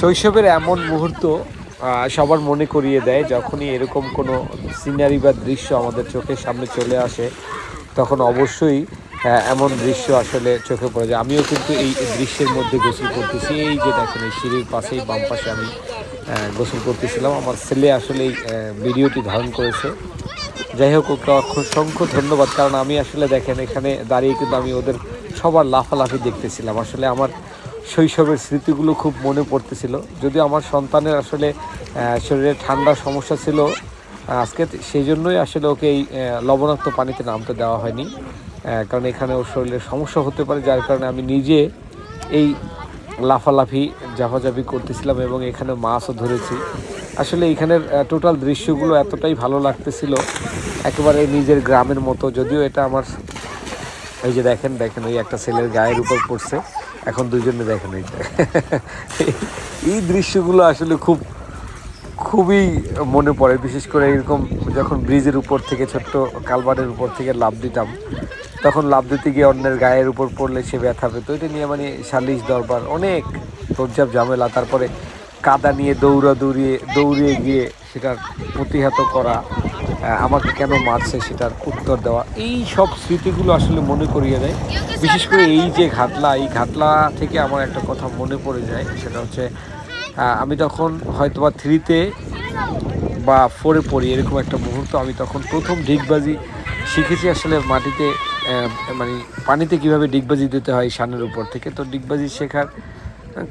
শৈশবের এমন মুহূর্ত সবার মনে করিয়ে দেয়, যখনই এরকম কোনো সিনারি বা দৃশ্য আমাদের চোখের সামনে চলে আসে, তখন অবশ্যই এমন দৃশ্য আসলে চোখে পড়ে যায়। আমিও কিন্তু এই দৃশ্যের মধ্যে গোসল করতেছি। এই যে দেখেন, এই সিঁড়ির পাশেই, বাম পাশে আমি গোসল করতেছিলাম। আমার ছেলে আসলে এই ভিডিওটি ধারণ করেছে। যাই হোক, ওকে অসংখ্য ধন্যবাদ। কারণ আমি আসলে দেখেন, এখানে দাঁড়িয়ে কিন্তু আমি ওদের সবার লাফালাফি দেখতেছিলাম। আসলে আমার শৈশবের স্মৃতিগুলো খুব মনে পড়তেছিল। যদিও আমার সন্তানের আসলে শরীরে ঠান্ডার সমস্যা ছিল আজকে সেই জন্যই আসলে ওকে এই লবণাক্ত পানিতে নামতে দেওয়া হয়নি। কারণ এখানে ওর শরীরে সমস্যা হতে পারে, যার কারণে আমি নিজে এই লাফালাফি জাফাজাফি করতেছিলাম এবং এখানে মাছও ধরেছি। আসলে এখানের টোটাল দৃশ্যগুলো এতটাই ভালো লাগতেছিল, একেবারে নিজের গ্রামের মতো, যদিও এটা আমার এই যে দেখেন দেখেন ওই একটা ছেলের গায়ের উপর পড়ছে। এখন দুজনে দেখেন এই এই দৃশ্যগুলো আসলে খুব, খুবই মনে পড়ে। বিশেষ করে এরকম যখন ব্রিজের উপর থেকে, ছোট্ট কালবারের উপর থেকে লাভ দিতাম, তখন লাভ দিতে গিয়ে অন্যের গায়ের উপর পড়লে সে ব্যথা পেত। এটা নিয়ে মানে সালিশ দরবার, অনেক তোরজাব ঝামেলা। তারপরে কাদা নিয়ে দৌড়া দৌড়িয়ে দৌড়িয়ে গিয়ে সেটার প্রতিহত করা আমাকে কেন মারছে সেটার উত্তর দেওয়া। এই সব স্মৃতিগুলো আসলে মনে করিয়ে দেয়। বিশেষ করে এই যে ঘাটলা, এই ঘাটলা থেকে আমার একটা কথা মনে পড়ে যায়, সেটা হচ্ছে আমি তখন হয়তোবা থ্রিতে বা ফোরে পড়ি, এরকম একটা মুহূর্ত আমি তখন প্রথম ডিগবাজি শিখেছি আসলে মাটিতে মানে পানিতে কীভাবে ডিগবাজি দিতে হয় শানের উপর থেকে। তো ডিগবাজি শেখার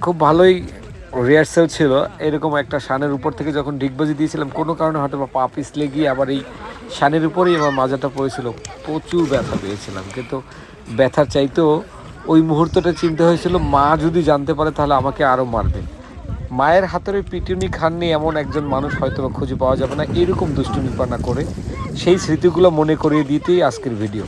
খুব ভালোই রিহার্সেল ছিল, এরকম একটা শানের উপর থেকে যখন ডিগবাজি দিয়েছিলাম, কোনো কারণে হয়তো বা পা পিছলে গিয়ে আবার এই শানের উপরেই আমার মাজাটা পড়েছিল। প্রচুর ব্যথা পেয়েছিলাম, কিন্তু ব্যথার চাইতেও ওই মুহূর্তটা চিন্তা হয়েছিল, মা যদি জানতে পারে তাহলে আমাকে আরও মারবে মায়ের হাতের ওই পিটুনি খাননি এমন একজন মানুষ হয়তো খুঁজে পাওয়া যাবে না, এরকম দুষ্টুমি পানা করে সেই স্মৃতিগুলো মনে করিয়ে দিতেই আজকের ভিডিও